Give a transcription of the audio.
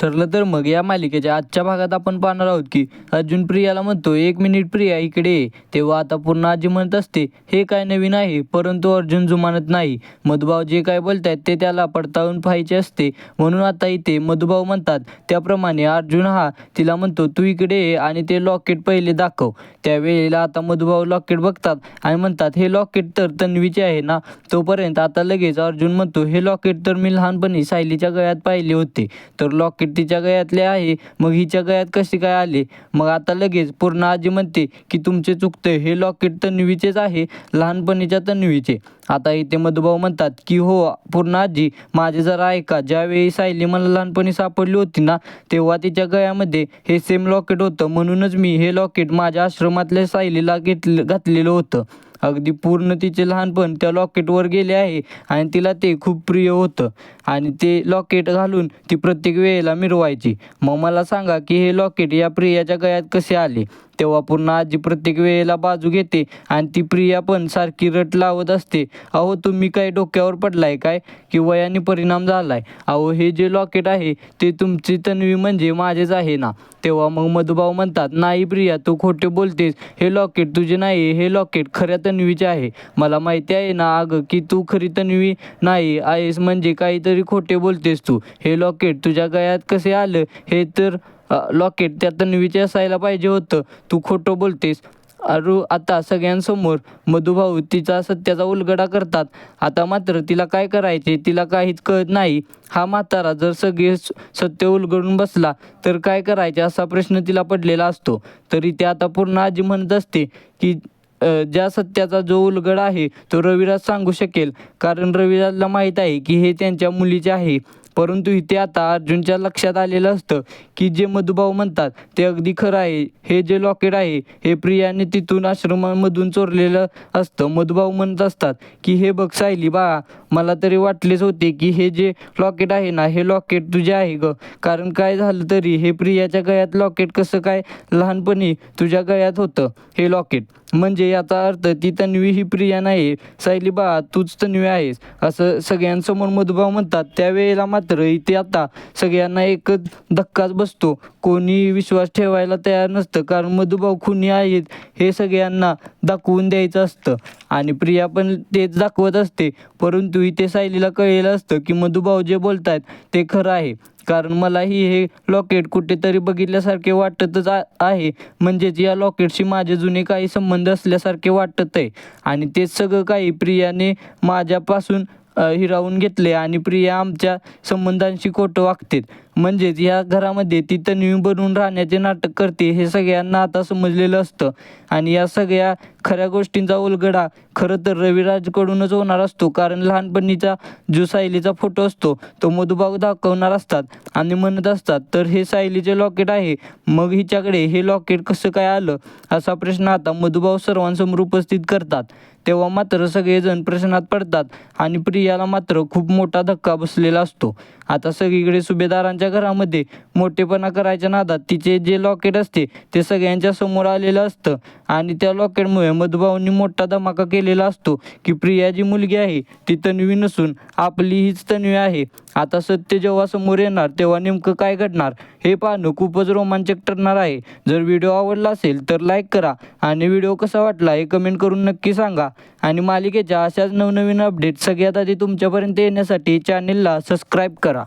ठरलं तर मग या मालिकेच्या आजच्या भागात आपण पाहणार आहोत की अर्जुन प्रियाला म्हणतो एक मिनिट प्रिया इकडे ये. तेव्हा आता पूर्ण आजी म्हणत असते हे काय नवीन आहे? परंतु अर्जुन जुमानत नाही. मधुभाऊ जे काय बोलतायत ते त्याला पडताळून पाहायचे असते. म्हणून आता इथे मधुभाऊ म्हणतात त्याप्रमाणे अर्जुन हा तिला म्हणतो तू इकडे ये आणि ते लॉकेट पहिले दाखव. त्यावेळेला आता मधुभाऊ लॉकेट बघतात आणि म्हणतात हे लॉकेट तर तन्वीचे आहे ना? तोपर्यंत आता लगेच अर्जुन म्हणतो हे लॉकेट तर मी लहानपणी सायलीच्या गळ्यात पाहिले होते. तर लॉकेट तिच्या गळ्यातले आहे मग हिच्या गळ्यात कसे काय आले? मग आता लगेच पूर्ण आजी म्हणते की तुमचे चुकते हे लॉकेट तन्वीचेच आहे लहानपणीच्या तन्वीचे. आता इथे मधुभाऊ म्हणतात की हो पूर्ण आजी माझे जरा ऐका ज्यावेळी सायली मला लहानपणी सापडली होती ना तेव्हा तिच्या गळ्यामध्ये हे सेम लॉकेट होतं म्हणूनच मी हे लॉकेट माझ्या आश्रमातल्या सायलीला घेतलं घातलेलं होतं. अगदी पूर्ण तिचे लहानपण त्या लॉकेटवर गेले आहे आणि तिला ते खूप प्रिय होतं. आणि ते लॉकेट घालून ती प्रत्येक वेळेला मिरवायची. मग मला सांगा की हे लॉकेट या प्रियाच्या गळ्यात कसे आले? तेव्हा पूर्ण आजी प्रत्येक वेळेला बाजू घेते आणि ती प्रिया पण सारखी रट लावत असते. अहो तुम्ही काय डोक्यावर पडलाय काय? की वयाने परिणाम झालाय. अहो हे जे लॉकेट आहे ते तुमची तन्वी म्हणजे माझेच आहे ना? तेव्हा मग मधुभाऊ म्हणतात नाही प्रिया तू खोटे बोलतेस. हे लॉकेट तुझे नाही हे लॉकेट खऱ्या तन्वीचे आहे. मला माहिती आहे ना अगं की तू खरी तन्वी नाही आहेस म्हणजे काहीतरी खोटे बोलतेस तू. हे लॉकेट तुझ्या गळ्यात कसे आलं? हे तर लॉकेट त्या तन्वीचे असायला पाहिजे होतं. तू खोटं बोलतेस. अरू आता सगळ्यांसमोर मधुभाऊ तिचा सत्याचा उलगडा करतात. आता मात्र तिला काय करायचे तिला काहीच कळत नाही. हा म्हातारा जर सगळे स- सत्य उलगडून बसला तर काय करायचे असा प्रश्न तिला पडलेला असतो. तरी ते आता पूर्ण आजी म्हणत असते की ज्या सत्याचा जो उलगड आहे तो रविराज सांगू शकेल. कारण रविराजला माहीत आहे की हे त्यांच्या मुलीचे आहे. परंतु इथे आता अर्जुनच्या लक्षात आलेलं असतं की जे मधुभाऊ म्हणतात ते अगदी खरं आहे. हे जे लॉकेट आहे हे प्रियाने तिथून आश्रमामधून चोरलेलं असतं. मधुभाऊ म्हणत असतात की हे बघ सायली बा मला तरी वाटलेच होते की हे जे लॉकेट आहे ना हे लॉकेट तुझे आहे ग. कारण काय झालं तरी हे प्रियाच्या गळ्यात लॉकेट कसं काय लहानपणी तुझ्या गळ्यात होतं हे लॉकेट म्हणजे याचा अर्थ ती तन्वी ही प्रिया नाही. सायली बा तूच तन्वी आहेस. असं सगळ्यांसमोर मधुभाऊ म्हणतात. त्यावेळेला मात्र इथे आता सगळ्यांना एकच धक्काच बसतो. कोणी विश्वास ठेवायला तयार नसतं कारण मधुभाऊ खुनी आहेत हे सगळ्यांना दाखवून द्यायचं असतं. आणि प्रिया पण तेच दाखवत असते परंतु इथे सायलीला कळलेलं असतं की मधुभाऊ जे बोलतायत ते खरं आहे. कारण मलाही हे लॉकेट कुठेतरी बघितल्यासारखे वाटतच आहे. म्हणजेच या लॉकेटशी माझे जुने काही संबंध असल्यासारखे वाटत आहे आणि ते सगळं काही प्रियाने माझ्यापासून हिरावून घेतले आणि प्रिया आमच्या संबंधांशी खोटं वागते म्हणजेच या घरामध्ये ती तन्वी बनून राहण्याचे नाटक करते हे सगळ्यांना आता समजलेलं असतं. आणि या सगळ्या खऱ्या गोष्टींचा उलगडा खरं तर रविराजकडूनच होणार असतो कारण लहानपणीचा जो सायलीचा फोटो असतो तो मधुबाग दाखवणार असतात आणि म्हणत असतात तर हे सायलीचे लॉकेट आहे मग हिच्याकडे हे लॉकेट कसं काय आलं? असा प्रश्न आता मधुभाऊ सर्वांसमोर उपस्थित करतात. तेव्हा मात्र सगळेजण प्रश्नात पडतात आणि प्रियाला मात्र खूप मोठा धक्का बसलेला असतो. आता सगळीकडे सुभेदारांच्या घरामध्ये मोठेपणा करायच्या नादात तिचे जे लॉकेट असते ते सगळ्यांच्या समोर आलेलं असतं. आणि त्या लॉकेटमुळे मधुभाऊंनी मोठा धमाका केलेला असतो की प्रिया जी मुलगी आहे ती तन्वी नसून आपली हीच तन्वी आहे. आता सत्य जेव्हा समोर येणार तेव्हा नेमकं काय घडणार? हे पाहणं खूपच रोमांचक ठरणार आहे. जर व्हिडिओ आवडला असेल तर लाईक करा आणि व्हिडिओ कसा वाटला हे कमेंट करून नक्की सांगा. आणि मालिकेच्या अशाच नवनवीन अपडेट सगळ्यात आधी तुमच्यापर्यंत येण्यासाठी चॅनेलला सबस्क्राईब करा.